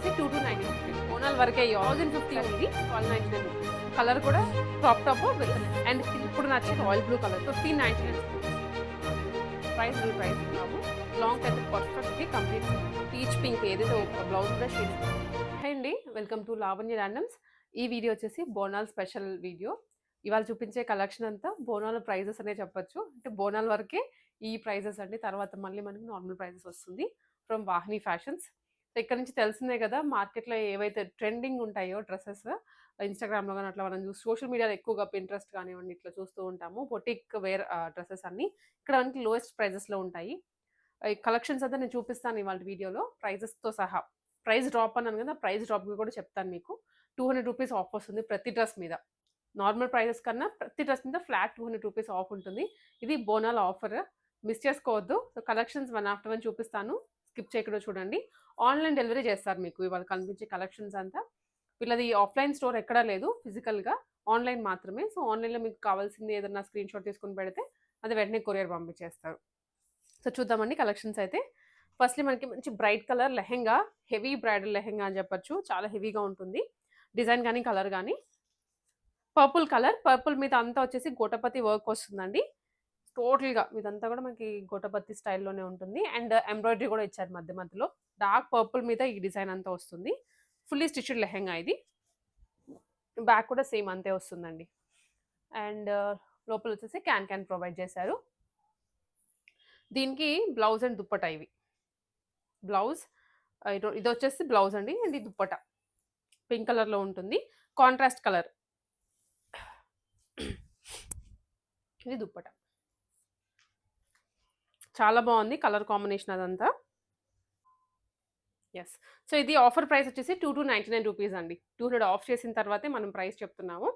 వచ్చేసి two two nine fifty ఓనల్ వరకే థౌజండ్ ఫిఫ్టీ ఉంది. ట్వెల్వ్ నైన్టీ నైన్ కలర్ కూడా టాప్ టాప్ అండ్ ఇప్పుడు నచ్చింది oil blue colour fifteen ninety nine price full price ఉన్నాము లాంగ్ అయితే పర్ఫెక్ట్లీ కంప్లీట్ పీచ్ పింక్ ఏదైతే బ్లౌజ్ కూడా షేడ్ అండి వెల్కమ్ టు లావణ్య ర్యాండమ్స్ ఈ వీడియో వచ్చేసి బోనాల్ స్పెషల్ వీడియో ఇవాళ చూపించే కలెక్షన్ అంతా బోనాల ప్రైజెస్ అనే చెప్పొచ్చు. అంటే బోనాల వరకే ఈ ప్రైజెస్ అండి. తర్వాత మళ్ళీ మనకి నార్మల్ ప్రైజెస్ వస్తుంది. ఫ్రమ్ వాహిని ఫ్యాషన్స్ ఇక్కడ నుంచి తెలిసిందే కదా మార్కెట్లో ఏవైతే ట్రెండింగ్ ఉంటాయో డ్రెస్సెస్ ఇన్స్టాగ్రామ్లో కానీ అట్లా మనం చూసి సోషల్ మీడియాలో ఎక్కువగా ఇంట్రెస్ట్ కానివ్వండి ఇట్లా చూస్తూ ఉంటాము. బొటిక్ వేర్ డ్రెస్సెస్ అన్ని ఇక్కడ మనకి లోయెస్ట్ ప్రైజెస్లో ఉంటాయి. కలెక్షన్స్ అయితే నేను చూపిస్తాను ఇవాళ వీడియోలో. ప్రైజెస్తో సహా. ప్రైస్ డ్రాప్ అన్నాను కదా ప్రైస్ డ్రాప్ కూడా చెప్తాను మీకు. టూ హండ్రెడ్ రూపీస్ ఆఫ్ వస్తుంది ప్రతి డ్రెస్ మీద. నార్మల్ ప్రైజెస్ కన్నా ప్రతి డ్రెస్ మీద flat two hundred rupees off ఉంటుంది. ఇది బోనాల ఆఫర్. మిస్ చేసుకోవద్దు. So collections one after one చూపిస్తాను. స్కిప్ చేయకుండా చూడండి. ఆన్లైన్ డెలివరీ చేస్తారు మీకు. ఇవాళ కనిపించే కలెక్షన్స్ అంతా. వీళ్ళది ఆఫ్లైన్ స్టోర్ ఎక్కడా లేదు. ఫిజికల్గా ఆన్లైన్ మాత్రమే. సో ఆన్లైన్లో మీకు కావాల్సింది ఏదైనా స్క్రీన్ షాట్ తీసుకుని పెడితే అది వెంటనే కొరియర్ పంపించేస్తారు. సో చూద్దామండి కలెక్షన్స్ అయితే. ఫస్ట్లీ మనకి మంచి bright colour lehenga heavy bridal lehenga అని చెప్పొచ్చు. చాలా హెవీగా ఉంటుంది. డిజైన్ కానీ కలర్ కానీ. Purple colour. పర్పుల్ మీద అంతా వచ్చేసి గోటపతి వర్క్ వస్తుందండి. టోటల్గా ఇదంతా కూడా మనకి గోటపతి స్టైల్లోనే ఉంటుంది. అండ్ ఎంబ్రాయిడరీ కూడా ఇచ్చారు మధ్య మధ్యలో. డార్క్ పర్పుల్ మీద ఈ డిజైన్ అంతా వస్తుంది. ఫుల్లీ స్టిచ్డ్ లెహెంగా ఇది. బ్యాక్ కూడా సేమ్ అంతే వస్తుందండి. అండ్ లోపల వచ్చేసి క్యాన్ క్యాన్ ప్రొవైడ్ చేశారు. దీనికి బ్లౌజ్ అండ్ దుప్పట ఇవి. బ్లౌజ్ ఇది వచ్చేసి బ్లౌజ్ అండి అండ్. ఇది దుప్పట. పింక్ కలర్లో ఉంటుంది. Contrast colour. ఇది దుప్పట. చాలా బాగుంది కలర్ కాంబినేషన్ అదంతా. ఎస్ సో ఇది ఆఫర్ ప్రైస్ వచ్చేసి two two ninety nine rupees అండి. టూ హండ్రెడ్ ఆఫ్ చేసిన తర్వాతే మనం ప్రైస్ చెప్తున్నాము.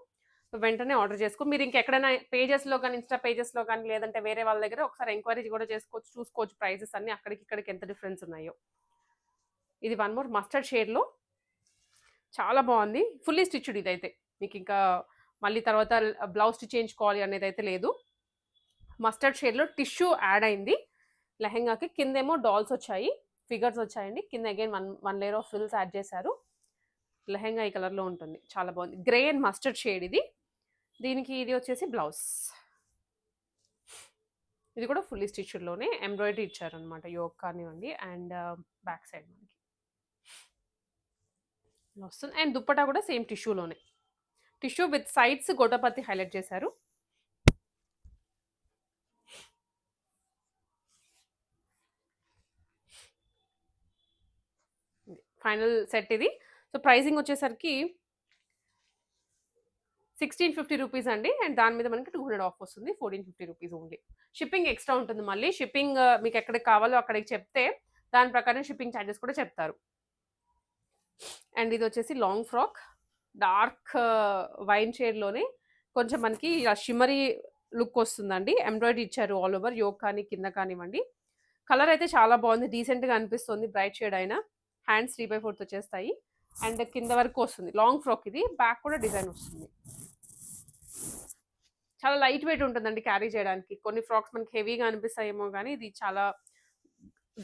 సో వెంటనే ఆర్డర్ చేసుకో. మీరు ఇంకెక్కడైనా పేజెస్లో కానీ ఇన్స్టా పేజెస్లో కానీ లేదంటే వేరే వాళ్ళ దగ్గర ఒకసారి ఎంక్వైరీ కూడా చేసుకోవచ్చు. చూసుకోవచ్చు ప్రైజెస్ అన్ని. అక్కడికి ఇక్కడికి ఎంత డిఫరెన్స్ ఉన్నాయో. ఇది వన్ మోర్ మస్టర్డ్ షేడ్లో చాలా బాగుంది. ఫుల్లీ స్టిచ్డ్ ఇదైతే. మీకు ఇంకా మళ్ళీ తర్వాత బ్లౌజ్ స్టిచ్ చేయించుకోవాలి అనేది అయితే లేదు. మస్టర్డ్ షేడ్లో టిష్యూ యాడ్ అయింది. లెహెంగాకి కిందేమో డాల్స్ వచ్చాయి ఫిగర్స్ వచ్చాయండి. కింద again one one layer of frills add చేశారు. లెహెంగా ఈ కలర్లో ఉంటుంది. చాలా బాగుంది. గ్రే అండ్ మస్టర్డ్ షేడ్ ఇది. దీనికి ఇది వచ్చేసి బ్లౌజ్. ఇది కూడా ఫుల్లీ స్టిచ్డ్లోనే ఎంబ్రాయిడరీ ఇచ్చారనమాట యోగ్ కానివ్వండి అండ్ బ్యాక్ సైడ్ మనకి. వస్తుంది. అండ్ దుప్పటా కూడా సేమ్ టిష్యూలోనే. టిష్యూ విత్ సైడ్స్ గోటపతి హైలైట్ చేశారు. ఫైనల్ సెట్ ఇది. సో ప్రైజింగ్ వచ్చేసరికి సిక్స్టీన్ ఫిఫ్టీ రూపీస్ అండి. అండ్ దాని మీద మనకి టూ హండ్రెడ్ ఆఫ్ వస్తుంది. Fourteen fifty rupees only. Shipping extra ఉంటుంది మళ్ళీ. షిప్పింగ్ మీకు ఎక్కడికి కావాలో అక్కడికి చెప్తే దాని ప్రకారం షిప్పింగ్ ఛార్జెస్ కూడా చెప్తారు. అండ్ ఇది వచ్చేసి లాంగ్ ఫ్రాక్. డార్క్ వైన్ షేడ్లోనే కొంచెం మనకి షిమరీ లుక్ వస్తుందండి. ఎంబ్రాయిడరీ ఇచ్చారు ఆల్ ఓవర్. యోగ్ కానీ కింద కానివ్వండి. కలర్ అయితే చాలా బాగుంది. డీసెంట్గా అనిపిస్తుంది. బ్రైట్ షేడ్ అయినా. హ్యాండ్స్ త్రీ బై ఫోర్త్ వచ్చేస్తాయి అండ్ కింద వరకు వస్తుంది. లాంగ్ ఫ్రాక్ ఇది. బ్యాక్ కూడా డిజైన్ వస్తుంది. చాలా లైట్ వెయిట్ ఉంటుందండి క్యారీ చేయడానికి. కొన్ని ఫ్రాక్స్ మనకి హెవీగా అనిపిస్తాయేమో కానీ ఇది చాలా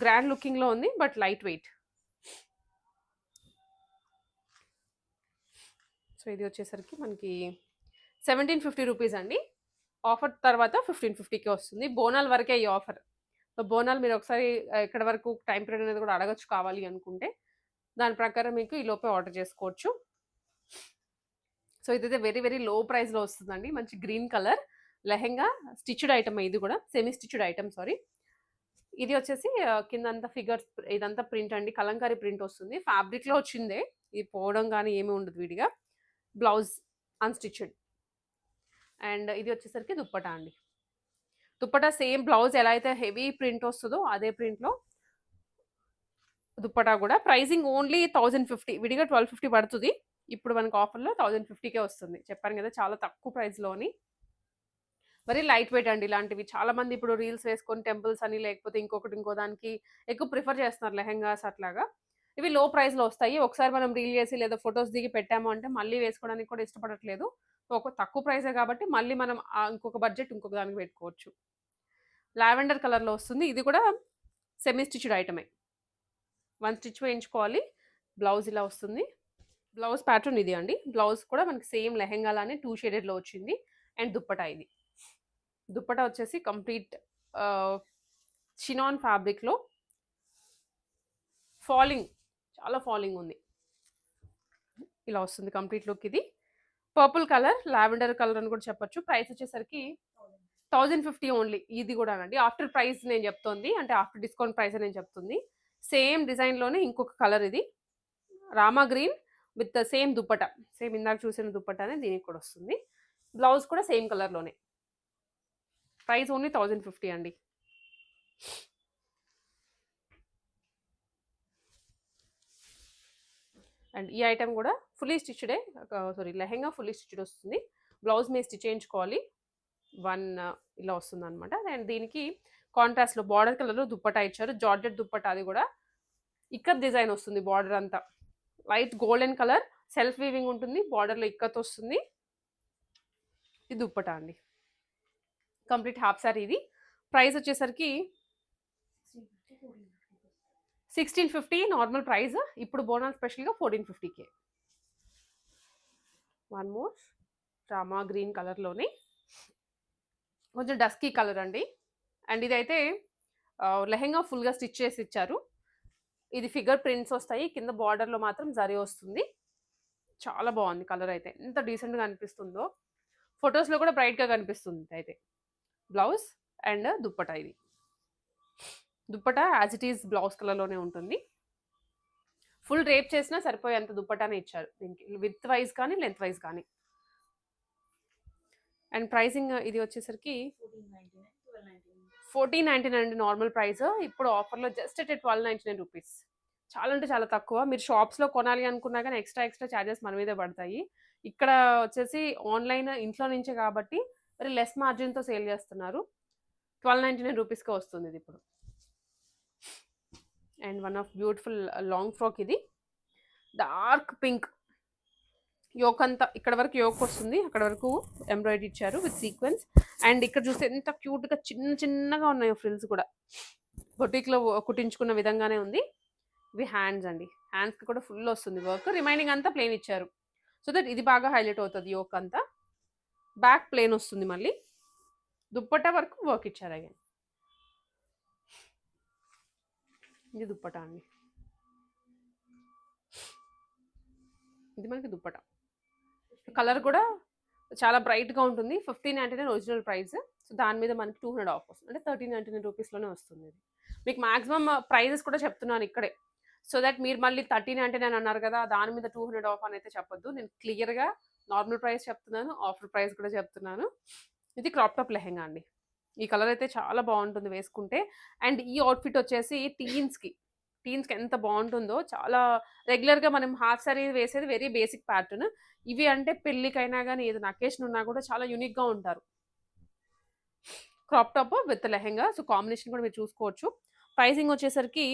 గ్రాండ్ లుకింగ్లో ఉంది బట్ లైట్ వెయిట్. సో ఇది వచ్చేసరికి మనకి సెవెంటీన్ ఫిఫ్టీ రూపీస్ అండి. ఆఫర్ తర్వాత ఫిఫ్టీన్ ఫిఫ్టీకి వస్తుంది. బోనాల వరకే ఈ ఆఫర్. సో బోనాలు మీరు ఒకసారి ఎక్కడి వరకు టైం పీరియడ్ అనేది కూడా అడగచ్చు కావాలి అనుకుంటే దాని ప్రకారం మీకు ఈ లోపే ఆర్డర్ చేసుకోవచ్చు. సో ఇదైతే వెరీ వెరీ లో ప్రైస్లో వస్తుందండి. మంచి green colour lehenga stitched item ఇది కూడా సెమీ స్టిచ్డ్ ఐటమ్ సారీ ఇది వచ్చేసి కింద అంతా ఫిగర్స్ ఇదంతా ప్రింట్ అండి. కలంకారీ ప్రింట్ వస్తుంది. ఫ్యాబ్రిక్లో వచ్చిందే. ఇది పోవడం కానీ ఏమీ ఉండదు విడిగా. బ్లౌజ్ అన్స్టిచ్డ్ అండ్ ఇది వచ్చేసరికి దుప్పటా అండి. దుప్పటా సేమ్ బ్లౌజ్ ఎలా అయితే హెవీ ప్రింట్ వస్తుందో అదే ప్రింట్లో దుప్పటా కూడా. ప్రైజింగ్ ఓన్లీ థౌజండ్ ఫిఫ్టీ విడిగా ట్వెల్వ్ ఫిఫ్టీ పడుతుంది. ఇప్పుడు మనకు ఆఫర్లో థౌజండ్ ఫిఫ్టీకే వస్తుంది. చెప్పాను కదా చాలా తక్కువ ప్రైస్లోని. వెరీ లైట్ వెయిట్ అండి ఇలాంటివి. చాలామంది ఇప్పుడు రీల్స్ వేసుకొని టెంపుల్స్ అని లేకపోతే ఇంకొకటి ఇంకో దానికి ఎక్కువ ప్రిఫర్ చేస్తున్నారు లెహెంగాస్ అట్లాగా. ఇవి లో ప్రైస్లో వస్తాయి. ఒకసారి మనం రీల్ చేసి లేదా ఫొటోస్ దిగి పెట్టాము అంటే మళ్ళీ వేసుకోవడానికి కూడా ఇష్టపడట్లేదు. ఒక తక్కువ ప్రైసే కాబట్టి మళ్ళీ మనం ఇంకొక బడ్జెట్ ఇంకొక దానికి పెట్టుకోవచ్చు. లావెండర్ కలర్లో వస్తుంది. ఇది కూడా సెమీ స్టిచ్డ్ ఐటమే వన్ స్టిచ్ వేయించుకోవాలి. బ్లౌజ్ ఇలా వస్తుంది. బ్లౌజ్ ప్యాటర్న్ ఇది అండి. బ్లౌజ్ కూడా మనకి సేమ్ లెహెంగాలానే టూ షేడెడ్లో వచ్చింది. అండ్ దుప్పటా ఇది. దుప్పటా వచ్చేసి కంప్లీట్ చినాన్ ఫ్యాబ్రిక్లో ఫాలింగ్ చాలా ఫాలింగ్ ఉంది. ఇలా వస్తుంది కంప్లీట్ లుక్ ఇది. పర్పుల్ కలర్ లావెండర్ కలర్ అని కూడా చెప్పొచ్చు. ప్రైస్ వచ్చేసరికి థౌజండ్ ఫిఫ్టీ ఓన్లీ. ఇది కూడా అండి. ఆఫ్టర్ ప్రైస్ నేను చెప్తుంది. అంటే ఆఫ్టర్ డిస్కౌంట్ ప్రైస్ నేను చెప్తుంది. సేమ్ డిజైన్లోనే ఇంకొక కలర్ ఇది. Rama green with the same dupatta. Same ఇందాక చూసిన దుప్పటనే దీనికి కూడా వస్తుంది. బ్లౌజ్ కూడా సేమ్ కలర్లోనే ప్రైస్ ఓన్లీ థౌజండ్ ఫిఫ్టీ అండి. అండ్ ఈ ఐటమ్ కూడా ఫుల్లీ స్టిచ్డే సారీ లెహెంగా ఫుల్లీ స్టిచ్డ్ వస్తుంది. బ్లౌజ్ మీద స్టిచ్ చేయించుకోవాలి. వన్ ఇలా వస్తుంది అనమాట అండ్ దీనికి కాంట్రాస్ట్లో బార్డర్ కలర్లో దుప్పటా ఇచ్చారు. జార్జెట్ దుప్పటా అది కూడా. ఇక్కత్ డిజైన్ వస్తుంది బార్డర్ అంతా. Light golden colour self weaving ఉంటుంది బార్డర్లో ఇక్కత్ వస్తుంది. ఇది దుప్పటా అండి. కంప్లీట్ హాఫ్ సారీ ఇది. ప్రైస్ వచ్చేసరికి సిక్స్టీన్ ఫిఫ్టీ నార్మల్ ప్రైస్ ఇప్పుడు బోనాల్ స్పెషల్గా ఫోర్టీన్ ఫిఫ్టీకే వన్ మోర్ రామా గ్రీన్ కలర్లోని. కొంచెం డస్కీ కలర్ అండి. అండ్ ఇదైతే లెహెంగా ఫుల్గా స్టిచ్ చేసి ఇచ్చారు. ఇది ఫిగర్ ప్రింట్స్ వస్తాయి. కింద బార్డర్లో మాత్రం జరి వస్తుంది. చాలా బాగుంది కలర్ అయితే. ఎంత డీసెంట్గా అనిపిస్తుందో. ఫొటోస్లో కూడా బ్రైట్గా కనిపిస్తుంది అయితే. బ్లౌజ్ అండ్ దుప్పట ఇది. Dupatta as it is blouse కలర్లోనే ఉంటుంది. ఫుల్ రేప్ చేసినా సరిపోయేంత దుప్పటానే ఇచ్చారు దీనికి. విత్ వైజ్ కానీ లెంత్ వైజ్ కానీ. అండ్ ప్రైసింగ్ ఇది వచ్చేసరికి ఫోర్టీన్ నైంటీ నైన్ అండి నార్మల్ ప్రైస్ ఇప్పుడు ఆఫర్లో just at twelve ninety nine rupees చాలా అంటే చాలా తక్కువ. మీరు షాప్స్లో కొనాలి అనుకున్నా కానీ ఎక్స్ట్రా ఎక్స్ట్రా ఛార్జెస్ మన మీదే పడతాయి. ఇక్కడ వచ్చేసి ఆన్లైన్ ఇంట్లో నుంచే కాబట్టి మరి లెస్ మార్జిన్తో సేల్ చేస్తున్నారు. ట్వెల్వ్ నైంటీ నైన్ రూపీస్కే వస్తుంది ఇది ఇప్పుడు. And one of beautiful long frock ఇది. Dark pink. యోక్ అంతా ఇక్కడ వరకు యోక్ వస్తుంది. అక్కడ వరకు ఎంబ్రాయిడరీ ఇచ్చారు విత్ సీక్వెన్స్. అండ్ ఇక్కడ చూస్తే ఎంత క్యూట్గా చిన్న చిన్నగా ఉన్నాయి ఫ్రిల్స్ కూడా. బొటిక్లో కుట్టించుకున్న విధంగానే ఉంది. ఇవి హ్యాండ్స్ అండి. హ్యాండ్స్కి కూడా ఫుల్ వస్తుంది వర్క్. రిమైనింగ్ అంతా ప్లేన్ ఇచ్చారు. సో దట్ ఇది బాగా హైలైట్ అవుతుంది యోక్ అంతా. బ్యాక్ ప్లేన్ వస్తుంది మళ్ళీ. దుప్పట్ట వరకు వర్క్ ఇచ్చారు అగైన్. ఇది దుప్పట అండి. ఇది మనకి దుప్పట. కలర్ కూడా చాలా బ్రైట్గా ఉంటుంది. Fifteen ninety nine original price so దాని మీద మనకి టూ హండ్రెడ్ ఆఫ్ వస్తుంది. అంటే థర్టీన్ నైంటీ నైన్ రూపీస్లోనే వస్తుంది ఇది. మీకు మాక్సిమం ప్రైజెస్ కూడా చెప్తున్నాను ఇక్కడే. సో దట్ మీరు మళ్ళీ థర్టీ నైంటీ నైన్ అన్నారు కదా దాని మీద టూ హండ్రెడ్ ఆఫ్ అని అయితే చెప్పొద్దు. నేను క్లియర్గా నార్మల్ ప్రైస్ చెప్తున్నాను ఆఫర్ ప్రైస్ కూడా చెప్తున్నాను. ఇది క్రాప్ టాప్ లెహెంగా అండి. ఈ కలర్ అయితే చాలా బాగుంటుంది వేసుకుంటే. అండ్ ఈ అవుట్ఫిట్ వచ్చేసి టీన్స్కి. టీన్స్కి ఎంత బాగుంటుందో చాలా రెగ్యులర్గా మనం హాఫ్ సారీ వేసేది వెరీ బేసిక్ ప్యాటర్న్. ఇవి అంటే పెళ్ళికైనా కానీ ఏదైనా అకేషన్ ఉన్నా కూడా చాలా యూనిక్గా ఉంటారు. Crop top with lehenga. So combination కూడా మీరు చూసుకోవచ్చు. ప్రైసింగ్ వచ్చేసరికి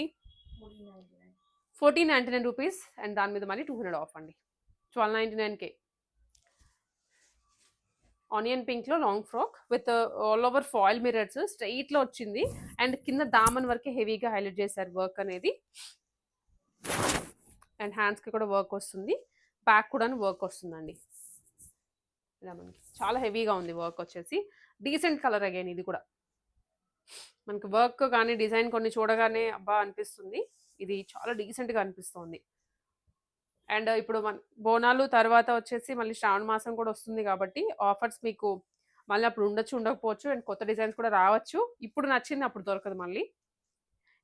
fourteen ninety nine. Rupees and దాని మీద మళ్ళీ టూ హండ్రెడ్ ఆఫ్ అండి. ట్వెల్వ్ నైంటీ నైన్కే. Onion పింక్లో long frock with all over foil mirrors స్ట్రైట్లో వచ్చింది. అండ్ కింద దామన్ వరకే హెవీగా హైలైట్ చేశారు వర్క్ అనేది. అండ్ హ్యాండ్స్కి కూడా వర్క్ వస్తుంది. బ్యాక్ కూడా వర్క్ వస్తుందండి. ఇలా మనకి చాలా హెవీగా ఉంది వర్క్ వచ్చేసి. డీసెంట్ కలర్ అగైన్ ఇది కూడా. మనకి వర్క్ కానీ డిజైన్ కొన్ని చూడగానే అబ్బా అనిపిస్తుంది. ఇది చాలా డీసెంట్గా అనిపిస్తుంది. అండ్ ఇప్పుడు మన బోనాలు తర్వాత వచ్చేసి మళ్ళీ శ్రావణ మాసం కూడా వస్తుంది కాబట్టి ఆఫర్స్ మీకు మళ్ళీ అప్పుడు ఉండొచ్చు ఉండకపోవచ్చు అండ్ కొత్త డిజైన్స్ కూడా రావచ్చు. ఇప్పుడు నచ్చింది అప్పుడు దొరకదు మళ్ళీ.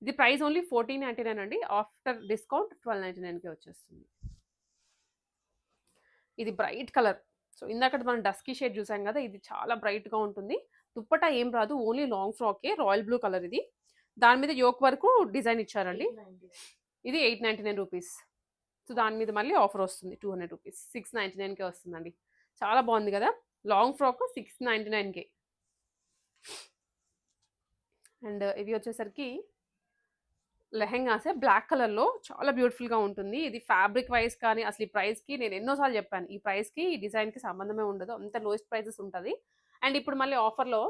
ఇది price only fourteen ninety nine అండి. ఆఫ్టర్ డిస్కౌంట్ ట్వెల్వ్ నైంటీ నైన్కి వచ్చేస్తుంది. ఇది బ్రైట్ కలర్. సో ఇందాక మనం డస్కీ షేడ్ చూసాం కదా ఇది చాలా బ్రైట్గా ఉంటుంది. దుప్పటా ఏం రాదు ఓన్లీ లాంగ్ ఫ్రాకే రాయల్ బ్లూ కలర్ ఇది. దాని మీద యోక్ వరకు డిజైన్ ఇచ్చారండి. ఇది eight ninety nine rupees. So దాని మీద మళ్ళీ ఆఫర్ వస్తుంది two hundred rupees. Six ninety నైన్కే వస్తుందండి. చాలా బాగుంది కదా? లాంగ్ ఫ్రాక్ సిక్స్ నైంటీ నైన్కే. అండ్ ఇవి వచ్చేసరికి లెహెంగాసే బ్లాక్ కలర్లో చాలా బ్యూటిఫుల్గా ఉంటుంది. ఇది ఫ్యాబ్రిక్ వైజ్ కానీ అసలు ఈ ప్రైస్కి నేను ఎన్నోసార్లు చెప్పాను. ఈ ప్రైస్కి ఈ డిజైన్కి సంబంధమే ఉండదు. అంత లోయెస్ట్ ప్రైజెస్ ఉంటుంది. అండ్ ఇప్పుడు మళ్ళీ ఆఫర్లో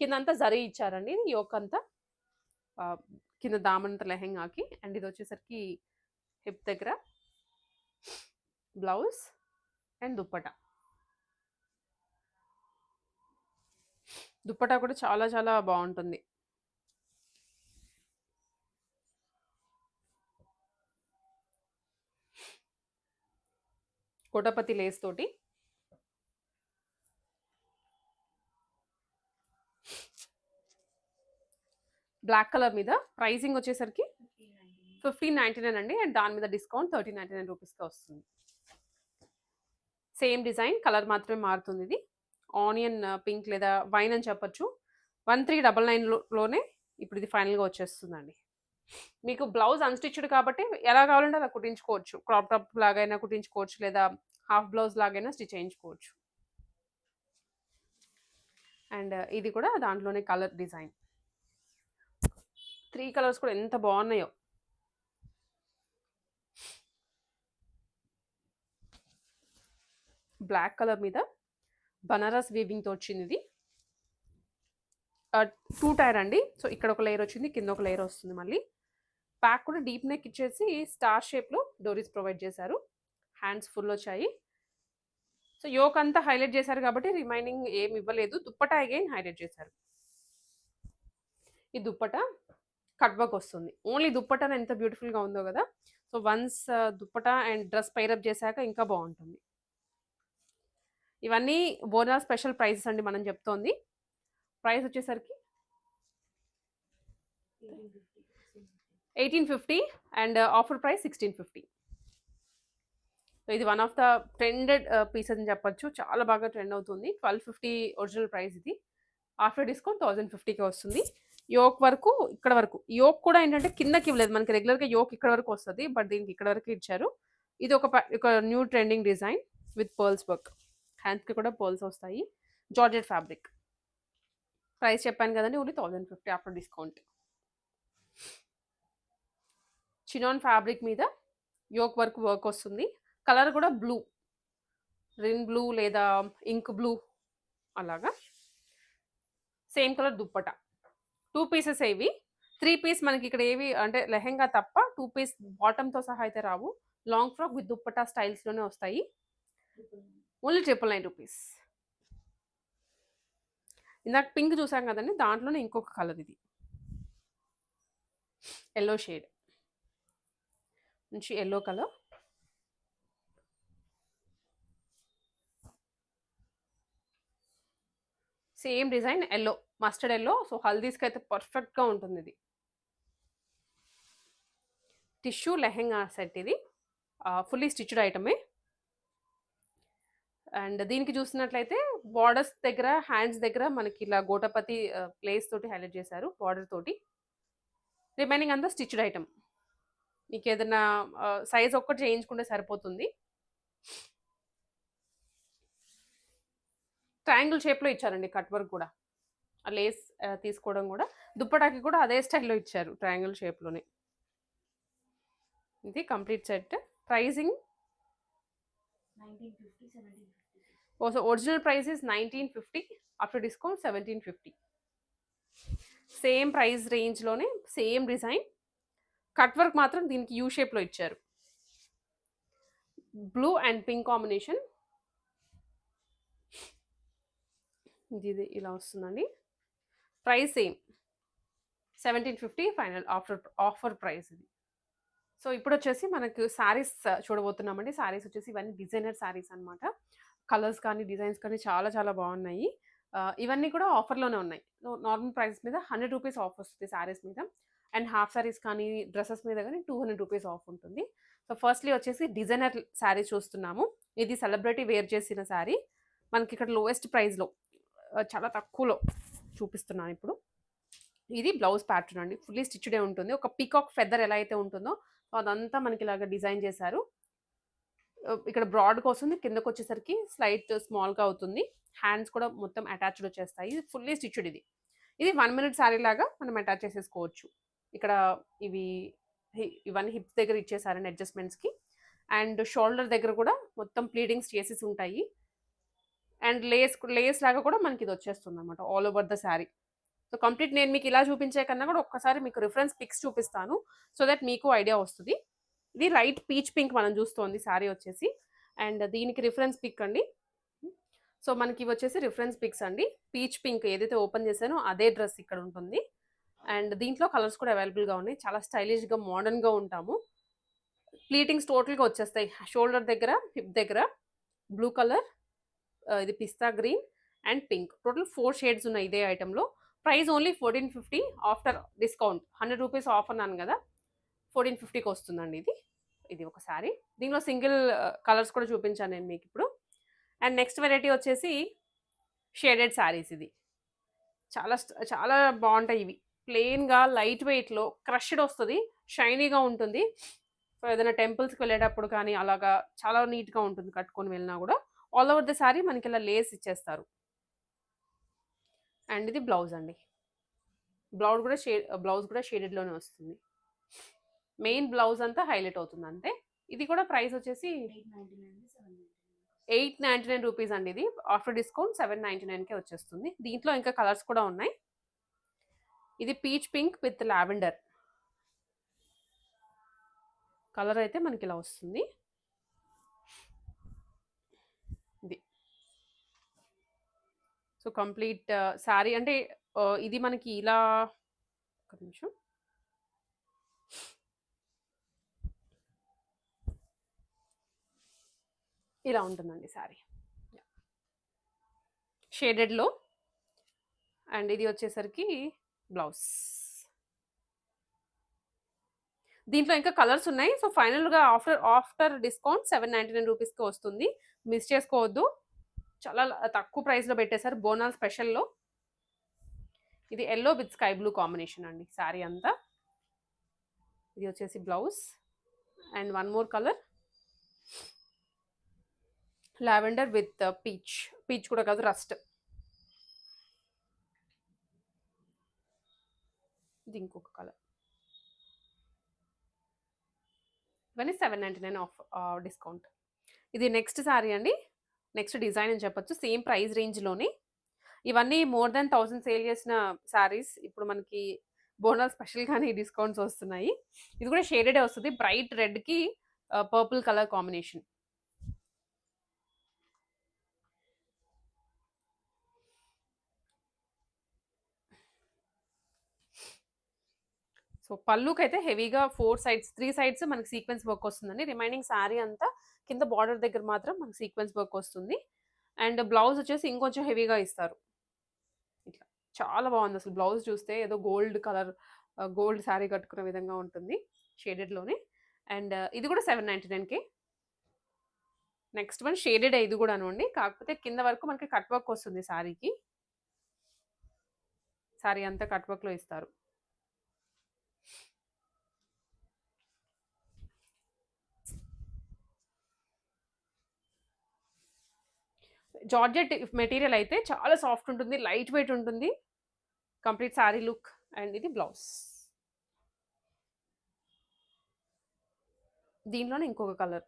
కింద అంతా జరీ ఇచ్చారండి. ఈ యోక్ అంతా కింద దామనంత లెహెంగాకి. అండ్ ఇది వచ్చేసరికి హిప్ దగ్గర బ్లౌజ్ అండ్ దుప్పటా. దుప్పటా కూడా చాలా చాలా బాగుంటుంది. కోటపతి లేస్ తోటి. బ్లాక్ కలర్ మీద ప్రైసింగ్ వచ్చేసరికి ఫిఫ్టీన్ నైంటీ నైన్. అండి అండ్ దాని మీద డిస్కౌంట్ థర్టీన్ నైంటీ నైన్ రూపీస్కి వస్తుంది. సేమ్ డిజైన్ కలర్ మాత్రమే మారుతుంది ఇది. ఆనియన్ పింక్ లేదా వైన్ అని చెప్పొచ్చు. వన్ త్రీ డబల్ నైన్లోనే ఇప్పుడు ఇది ఫైనల్గా వచ్చేస్తుందండి. మీకు బ్లౌజ్ అన్స్టిచ్డ్ కాబట్టి ఎలా కావాలంటే అలా కుట్టించుకోవచ్చు. క్రాప్ టాప్ లాగైనా కుట్టించుకోవచ్చు లేదా హాఫ్ బ్లౌజ్ లాగైనా స్టిచ్ చేయించుకోవచ్చు. అండ్ ఇది కూడా దాంట్లోనే కలర్ డిజైన్. త్రీ కలర్స్ కూడా ఎంత బాగున్నాయో. బ్లాక్ కలర్ మీద బనారస్ వీవింగ్తో వచ్చింది. ఇది టూ టైర్ అండి. సో ఇక్కడ ఒక లేయర్ వచ్చింది కింద ఒక లేయర్ వస్తుంది మళ్ళీ. బ్యాక్ కూడా డీప్ నెక్ ఇచ్చేసి స్టార్ షేప్లో డోరీస్ ప్రొవైడ్ చేశారు. హ్యాండ్స్ ఫుల్ వచ్చాయి. సో యోక్ అంతా హైలైట్ చేశారు కాబట్టి రిమైనింగ్ ఏమి ఇవ్వలేదు. దుప్పట అగైన్ హైలైట్ చేశారు. ఈ దుప్పట కట్ వస్తుంది. ఓన్లీ దుప్పట ఎంత బ్యూటిఫుల్గా ఉందో కదా. So once dupatta and dress pair up చేశాక ఇంకా బాగుంటుంది. ఇవన్నీ బోనస్ స్పెషల్ ప్రైసెస్ అండి మనం చెప్తోంది. ప్రైస్ వచ్చేసరికి eighteen fifty and offer price sixteen fifty. So ఇది one of the trended pieces అని చెప్పొచ్చు. చాలా బాగా ట్రెండ్ అవుతుంది. ట్వెల్వ్ ఫిఫ్టీ ఒరిజినల్ ప్రైస్ ఇది. ఆఫ్టర్ డిస్కౌంట్ థౌజండ్ ఫిఫ్టీకి వస్తుంది. యోక్ వరకు ఇక్కడ వరకు. యోక్ కూడా ఏంటంటే కిందకి ఇవ్వలేదు. మనకి రెగ్యులర్గా యోక్ ఇక్కడ వరకు వస్తుంది బట్ దీనికి ఇక్కడ వరకు ఇచ్చారు. ఇది ఒక ప- ఒక new trending design with pearls work. హ్యాండ్స్కి కూడా పోల్స్ వస్తాయి. జార్జెట్ ఫ్యాబ్రిక్ ప్రైస్ చెప్పాను కదండి only thousand fifty after discount chinon fabric మీద యోక్ వర్క్ వర్క్ వస్తుంది. కలర్ కూడా బ్లూ రిన్ బ్లూ లేదా ఇంక్ బ్లూ అలాగా. Same colour dupatta. Two pieces ఏవి? త్రీ పీస్ మనకి ఇక్కడ ఏవి అంటే లెహెంగా తప్ప టూ పీస్ బాటమ్తో సహా అయితే రావు. లాంగ్ ఫ్రాక్ విత్ దుప్పటా స్టైల్స్లోనే వస్తాయి. Only triple nine rupees. ఇందాక పింక్ చూసాం కదండి దాంట్లోనే ఇంకొక కలర్ ఇది. ఎల్లో షేడ్ మంచి yellow colour same design yellow mustard yellow so హల్దీస్కి అయితే పర్ఫెక్ట్గా ఉంటుంది ఇది. టిష్యూ లెహెంగా సెట్ ఇది. ఫుల్లీ స్టిచ్డ్ ఐటమే అండ్ దీనికి చూసినట్లయితే బార్డర్స్ దగ్గర హ్యాండ్స్ దగ్గర మనకి ఇలా గోటపతి ప్లేస్ తోటి హైలైట్ చేశారు బార్డర్ తోటి. రిమైనింగ్ అంతా స్టిచ్డ్ ఐటమ్. మీకు ఏదైనా సైజ్ ఒక్కటి చేయించుకుంటే సరిపోతుంది. ట్రయాంగిల్ షేప్లో ఇచ్చారండి కట్ వర్క్ కూడా. ఆ లేస్ తీసుకోవడం కూడా. దుప్పటాకి కూడా అదే స్టైల్లో ఇచ్చారు ట్రయాంగిల్ షేప్లోనే. ఇది complete set. Pricing? Oh so original price is nineteen fifty after discount seventeen fifty same price రేంజ్లోనే same design cut work మాత్రం దీనికి యూ షేప్లో ఇచ్చారు. బ్లూ అండ్ పింక్ కాంబినేషన్ ఇది ఇది ఇలా వస్తుందండి. Price same seventeen fifty final offer offer price ఇది. So ఇప్పుడు వచ్చేసి మనకు శారీస్ చూడబోతున్నామండి. శారీస్ వచ్చేసి ఇవన్నీ డిజైనర్ శారీస్ అన్నమాట. కలర్స్ కానీ డిజైన్స్ కానీ చాలా చాలా బాగున్నాయి. ఇవన్నీ కూడా ఆఫర్లోనే ఉన్నాయి. నార్మల్ ప్రైస్ మీద హండ్రెడ్ రూపీస్ ఆఫ్ వస్తుంది శారీస్ మీద. అండ్ హాఫ్ శారీస్ కానీ డ్రెస్సెస్ మీద కానీ టూ హండ్రెడ్ రూపీస్ ఆఫ్ ఉంటుంది. సో ఫస్ట్లీ వచ్చేసి డిజైనర్ శారీ చూస్తున్నాము. ఇది సెలబ్రిటీ వేర్ చేసిన శారీ. మనకి ఇక్కడ లోయెస్ట్ ప్రైస్లో చాలా తక్కువలో చూపిస్తున్నాను ఇప్పుడు. ఇది బ్లౌజ్ ప్యాటర్న్ అండి. ఫుల్లీ స్టిచ్డే ఉంటుంది. ఒక పీకాక్ ఫెదర్ ఎలా అయితే ఉంటుందో సో అదంతా మనకి ఇలాగ డిజైన్ చేశారు. ఇక్కడ బ్రాడ్గా వస్తుంది కిందకు వచ్చేసరికి స్లైట్ స్మాల్గా అవుతుంది. హ్యాండ్స్ కూడా మొత్తం అటాచ్డ్ వచ్చేస్తాయి. ఇది ఫుల్లీ స్టిచ్డ్ ఇది. ఇది వన్ మినిట్ శారీ లాగా మనం అటాచ్ చేసేసుకోవచ్చు. ఇక్కడ ఇవి ఇవన్నీ హిప్స్ దగ్గర ఇచ్చేసారండి అడ్జస్ట్మెంట్స్కి. అండ్ షోల్డర్ దగ్గర కూడా మొత్తం ప్లీడింగ్స్ చేసేసి ఉంటాయి. అండ్ లేస్ లేస్ లాగా కూడా మనకి ఇది వచ్చేస్తుంది అనమాట all over the sari. So complete నేను మీకు ఇలా చూపించే కన్నా కూడా ఒక్కసారి మీకు రిఫరెన్స్ పిక్స్ చూపిస్తాను. సో దట్ మీకు ఐడియా వస్తుంది. ఇది రైట్ పీచ్ పింక్ మనం చూస్తోంది శారీ వచ్చేసి. అండ్ దీనికి రిఫరెన్స్ పిక్ అండి. సో మనకి ఇవి వచ్చేసి రిఫరెన్స్ పిక్స్ అండి. పీచ్ పింక్ ఏదైతే ఓపెన్ చేశానో అదే డ్రెస్ ఇక్కడ ఉంటుంది. అండ్ దీంట్లో కలర్స్ కూడా అవైలబుల్గా ఉన్నాయి. చాలా స్టైలిష్గా మోడర్న్గా ఉంటాము. ప్లీటింగ్స్ టోటల్గా వచ్చేస్తాయి. షోల్డర్ దగ్గర హిప్ దగ్గర బ్లూ కలర్ ఇది pista green and pink. Total four shades ఉన్నాయి ఇదే ఐటెంలో. Price only fourteen fifty after discount. Hundred rupees off అన్నాను కదా. ఫోర్టీన్ ఫిఫ్టీకి వస్తుందండి ఇది. ఇది ఒక శారీ దీనిలో సింగిల్ కలర్స్ కూడా చూపించాను నేను మీకు ఇప్పుడు. అండ్ నెక్స్ట్ వెరైటీ వచ్చేసి షేడెడ్ శారీస్ ఇది. చాలా చాలా బాగుంటాయి ఇవి. ప్లెయిన్గా లైట్ వెయిట్లో క్రష్డ్ వస్తుంది షైనీగా ఉంటుంది. సో ఏదైనా టెంపుల్స్కి వెళ్ళేటప్పుడు కానీ అలాగా చాలా నీట్గా ఉంటుంది కట్టుకొని వెళ్ళినా కూడా. ఆల్ ఓవర్ ద శారీ మనకి ఇలా లేస్ ఇచ్చేస్తారు. అండ్ ఇది బ్లౌజ్ అండి. బ్లౌజ్ కూడా షేడ్ బ్లౌజ్ కూడా షేడెడ్లోనే వస్తుంది. మెయిన్ బ్లౌజ్ అంతా హైలైట్ అవుతుంది అంతే. ఇది కూడా ప్రైస్ వచ్చేసి ఎయిట్ నైంటీ నైన్ రూపీస్ అండి ఇది. ఆఫ్టర్ డిస్కౌంట్ సెవెన్ నైంటీ నైన్కే వచ్చేస్తుంది. దీంట్లో ఇంకా కలర్స్ కూడా ఉన్నాయి. ఇది peach pink with lavender. Colour అయితే మనకి ఇలా వస్తుంది. ఇది. సో కంప్లీట్ శారీ అంటే ఇది మనకి ఇలా ఒక నిమిషం. ఇలా ఉంటుందండి శారీ. షేడెడ్లో అండ్ ఇది వచ్చేసరికి బ్లౌజ్. దీంట్లో ఇంకా కలర్స్ ఉన్నాయి. సో ఫైనల్గా after after discount seven ninety nine రూపీస్కి వస్తుంది. మిస్ చేసుకోవద్దు. చాలా తక్కువ ప్రైస్లో పెట్టేశారు. బోనాల్ స్పెషల్లో. ఇది yellow with sky blue combination అండి శారీ అంతా. ఇది వచ్చేసి blouse. And one more colour. Lavender with peach. Peach కూడా కాదు రస్ట్. ఇది ఇంకొక కలర్. ఇవన్నీ seven ninety nine off discount. ఇది నెక్స్ట్ శారీ అండి. నెక్స్ట్ డిజైన్ అని చెప్పొచ్చు. సేమ్ ప్రైస్ రేంజ్లోనే. ఇవన్నీ మోర్ దాన్ థౌసండ్ సేల్ చేసిన శారీస్ ఇప్పుడు మనకి బోనల్ స్పెషల్గానే డిస్కౌంట్స్ వస్తున్నాయి. ఇది కూడా షేడెడే వస్తుంది. బ్రైట్ రెడ్కి పర్పుల్ కలర్ కాంబినేషన్. సో పళ్ళుకి అయితే హెవీగా ఫోర్ సైడ్స్ త్రీ సైడ్స్ మనకి సీక్వెన్స్ వర్క్ వస్తుందండి. రిమైనింగ్ శారీ అంతా కింద బార్డర్ దగ్గర మాత్రం మనకి సీక్వెన్స్ వర్క్ వస్తుంది. అండ్ బ్లౌజ్ వచ్చేసి ఇంకొంచెం హెవీగా ఇస్తారు. ఇట్లా. చాలా బాగుంది అసలు బ్లౌజ్ చూస్తే. ఏదో గోల్డ్ కలర్ గోల్డ్ శారీ కట్టుకునే విధంగా ఉంటుంది షేడెడ్లోనే అండ్ ఇది కూడా సెవెన్ నైంటీ నైన్కి. నెక్స్ట్ వన్ షేడెడ్ ఇది కూడా అండి. కాకపోతే కింద వరకు మనకి కట్ వర్క్ వస్తుంది శారీకి శారీ అంతా కట్ వర్క్లో ఇస్తారు. జార్జెట్ మెటీరియల్ అయితే చాలా సాఫ్ట్ ఉంటుంది లైట్ వెయిట్ ఉంటుంది. కంప్లీట్ శారీ లుక్ అండ్ ఇది బ్లౌజ్. దీనిలోనే ఇంకొక కలర్.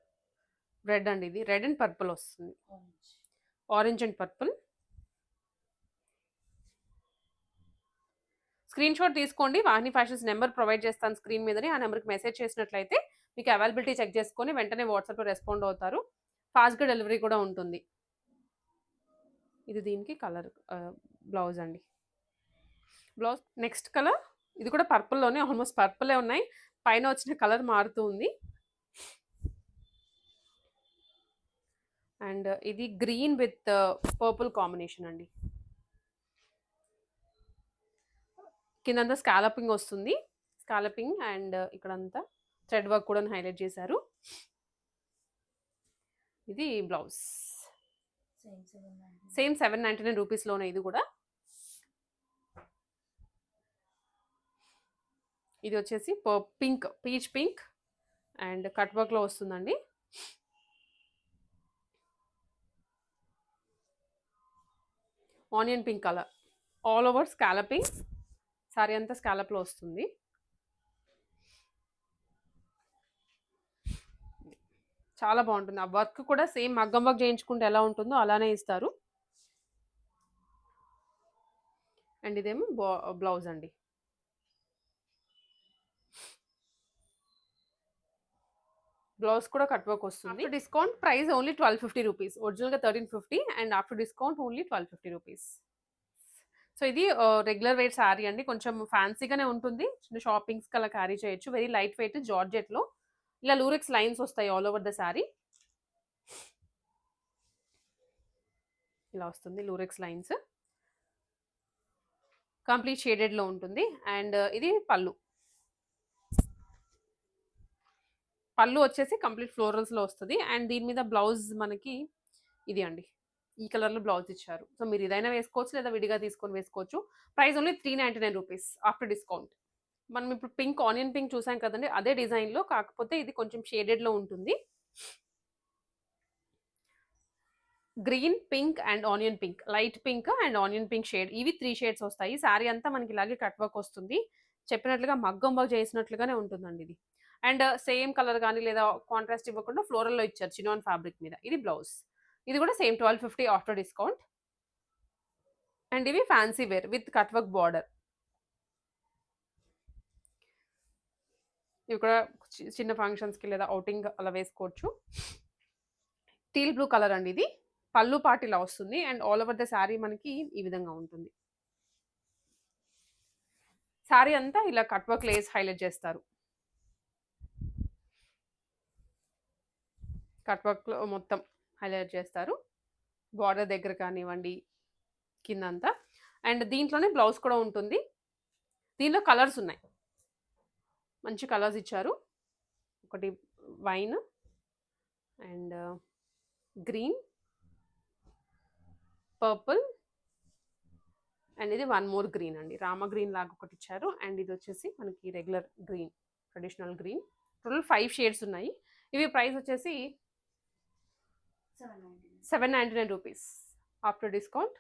రెడ్ అండి ఇది. రెడ్ అండ్ పర్పుల్ వస్తుంది. Orange and purple. Screen shot తీసుకోండి. వాహిని ఫ్యాషన్స్ నెంబర్ ప్రొవైడ్ చేస్తాను స్క్రీన్ మీదనే. ఆ నెంబర్కి మెసేజ్ చేసినట్లయితే మీకు అవైలబిలిటీ చెక్ చేసుకొని వెంటనే వాట్సాప్లో రెస్పాండ్ అవుతారు. ఫాస్ట్గా డెలివరీ కూడా ఉంటుంది. ఇది దీనికి కలర్ బ్లౌజ్ అండి. బ్లౌజ్ నెక్స్ట్ కలర్ ఇది కూడా పర్పుల్లోనే ఆల్మోస్ట్ పర్పులే ఉన్నాయి. పైన వచ్చిన కలర్ మారుతూ ఉంది. అండ్ ఇది గ్రీన్ విత్ పర్పుల్ కాంబినేషన్ అండి. కిందంతా స్కాలపింగ్ వస్తుంది. స్కాలపింగ్ అండ్ ఇక్కడంతా థ్రెడ్ వర్క్ కూడా హైలైట్ చేశారు. ఇది blouse. Same seven ninety nine రూపీస్లోనే ఇది కూడా. ఇది వచ్చేసి pink peach pink and cut వర్క్లో వస్తుందండి. Onion pink colour all over scalloping sari అంతా స్కాలప్లో వస్తుంది. చాలా బాగుంటుంది. ఆ వర్క్ కూడా సేమ్ మగ్గం వర్క్ చేయించుకుంటే ఎలా ఉంటుందో అలానే ఇస్తారు. అండ్ ఇదేమో బ్లౌజ్ అండి. బ్లౌజ్ కూడా కట్ వర్క్ వస్తుంది. Discount price only twelve fifty rupees. ఒరిజినల్గా thirteen fifty and after discount only twelve fifty rupees. So ఇది రెగ్యులర్ వెయిట్ శారీ అండి. కొంచెం ఫ్యాన్సీగానే ఉంటుంది. చిన్న అలా క్యారీ చేయొచ్చు. వెరీ లైట్ వెయిట్ జార్జెట్లో. ఇలా లూరెక్స్ లైన్స్ వస్తాయి ఆల్ ఓవర్ ద శారీ ఇలా వస్తుంది లూరెక్స్ లైన్స్ కంప్లీట్ షేడెడ్లో ఉంటుంది. అండ్ uh, ఇది పళ్ళు. పళ్ళు వచ్చేసి కంప్లీట్ ఫ్లోరల్స్లో వస్తుంది. అండ్ దీని మీద బ్లౌజ్ మనకి ఇది అండి. ఈ కలర్లో బ్లౌజ్ ఇచ్చారు. సో మీరు ఇదైనా వేసుకోవచ్చు లేదా విడిగా తీసుకొని వేసుకోవచ్చు. Price only three ninety nine rupees after discount మనం ఇప్పుడు పింక్ ఆనియన్ పింక్ చూసాం కదండి అదే డిజైన్లో కాకపోతే ఇది కొంచెం షేడెడ్లో ఉంటుంది. Green pink and onion pink light pink and onion pink shade ఇవి త్రీ షేడ్స్ వస్తాయి. శారీ అంతా మనకి ఇలాగే కట్ వర్క్ వస్తుంది. చెప్పినట్లుగా మగ్గం వర్క్ చేసినట్లుగానే ఉంటుందండి ఇది. అండ్ సేమ్ కలర్ కానీ లేదా కాంట్రాస్ట్ ఇవ్వకుండా ఫ్లోరల్లో ఇచ్చారు చినాన్ ఫ్యాబ్రిక్ మీద. ఇది బ్లౌజ్. ఇది కూడా same twelve fifty after discount. And ఇవి fancy wear with cut work border. ఇవి కూడా చి- చిన్న ఫంక్షన్స్కి లేదా అవుటింగ్ అలా వేసుకోవచ్చు. టీల్ బ్లూ కలర్ అండి ఇది. పళ్ళు పాటు ఇలా వస్తుంది and all over the sari మనకి ఈ విధంగా ఉంటుంది. శారీ అంతా ఇలా కట్ వర్క్ లేస్ హైలైట్ చేస్తారు. కట్ వర్క్లో మొత్తం హైలైట్ చేస్తారు. బార్డర్ దగ్గర కానివ్వండి కింద అంతా అండ్ దీంట్లోనే బ్లౌజ్ కూడా ఉంటుంది. దీనిలో కలర్స్ ఉన్నాయి. మంచి కలర్స్ ఇచ్చారు. ఒకటి wine and green purple and ఇది వన్ మోర్ గ్రీన్ అండి. రామ గ్రీన్ లాగా ఒకటి ఇచ్చారు. అండ్ ఇది వచ్చేసి మనకి regular green traditional green. Total five shades ఉన్నాయి. ఇవి ప్రైస్ వచ్చేసి seven ninety nine rupees. After discount